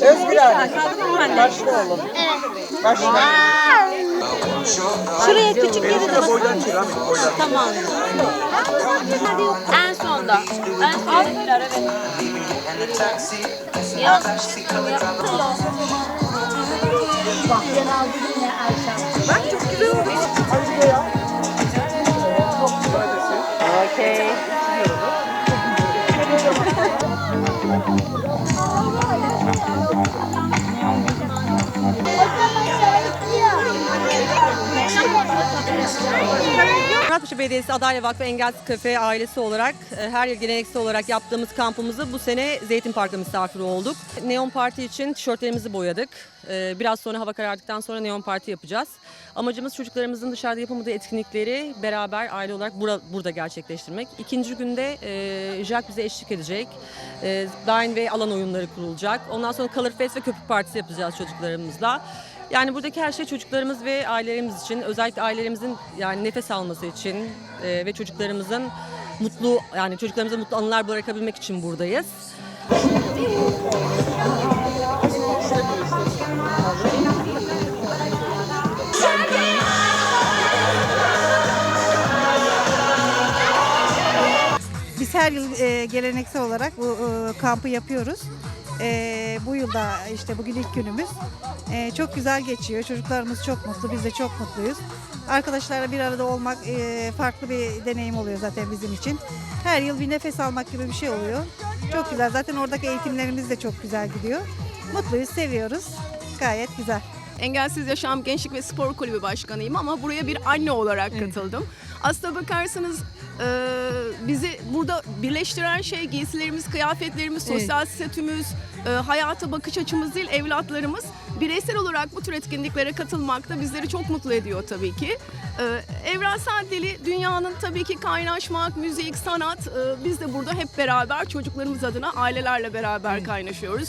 Bir tane. Başla oğlum. Başla. Şuraya küçük yere de abi. Boydan. Tamam. En sonda. En sondakiler evet. Bak çok güzel oldu. Hadi ya. Muratpaşa Belediyesi Adayla Vakfı Engelsiz Kafe ailesi olarak e, her yıl geleneksel olarak yaptığımız kampımızı bu sene Zeytin Park'ta misafir olduk. Neon Parti için tişörtlerimizi boyadık. E, Biraz sonra hava karardıktan sonra Neon Parti yapacağız. Amacımız çocuklarımızın dışarıda yapamadığı etkinlikleri beraber aile olarak bura- burada gerçekleştirmek. İkinci günde e, Jack bize eşlik edecek. E, Dine ve alan oyunları kurulacak. Ondan sonra Color Fest ve Köpük Partisi yapacağız çocuklarımızla. Yani buradaki her şey çocuklarımız ve ailelerimiz için, özellikle ailelerimizin yani nefes alması için e, ve çocuklarımızın mutlu yani çocuklarımıza mutlu anılar bırakabilmek için buradayız. Biz her yıl e, geleneksel olarak bu e, kampı yapıyoruz. E, bu yılda işte bugün ilk günümüz. E, çok güzel geçiyor. Çocuklarımız çok mutlu. Biz de çok mutluyuz. Arkadaşlarla bir arada olmak e, farklı bir deneyim oluyor zaten bizim için. Her yıl bir nefes almak gibi bir şey oluyor. Çok güzel. Zaten oradaki eğitimlerimiz de çok güzel gidiyor. Mutluyuz, seviyoruz. Gayet güzel. Engelsiz Yaşam Gençlik ve Spor Kulübü Başkanıyım ama buraya bir anne olarak katıldım. Aslına bakarsanız e, bizi burada birleştiren şey giysilerimiz, kıyafetlerimiz, sosyal statümüz, e, hayata bakış açımız değil evlatlarımız. Bireysel olarak bu tür etkinliklere katılmak da bizleri çok mutlu ediyor tabii ki. E, evrensel dili dünyanın tabii ki kaynaşmak, müzik, sanat. e, biz de burada hep beraber çocuklarımız adına ailelerle beraber kaynaşıyoruz.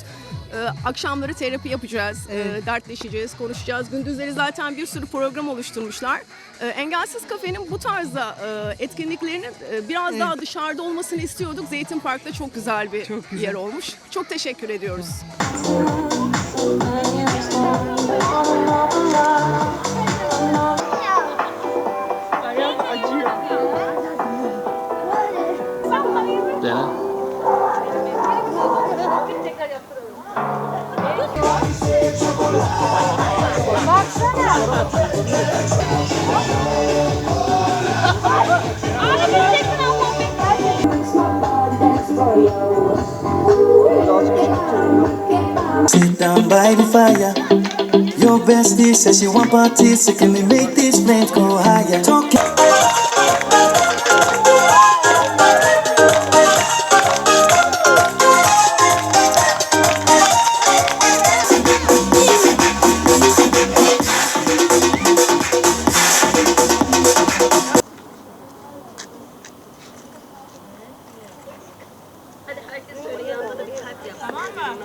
Ee, akşamları terapi yapacağız, ee, dertleşeceğiz, konuşacağız. Gündüzleri zaten bir sürü program oluşturmuşlar. Ee, Engelsiz Kafe'nin bu tarzda e, etkinliklerinin e, biraz daha dışarıda olmasını istiyorduk. Zeytin Park'ta çok güzel bir yer olmuş. Çok teşekkür ediyoruz. Ayağım acıyor. Dene. Sit down by the fire. Your bestie says she want parties, so can we make these flames go higher? Talking. Tamam mı?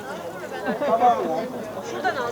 Tamam. Şuradan al.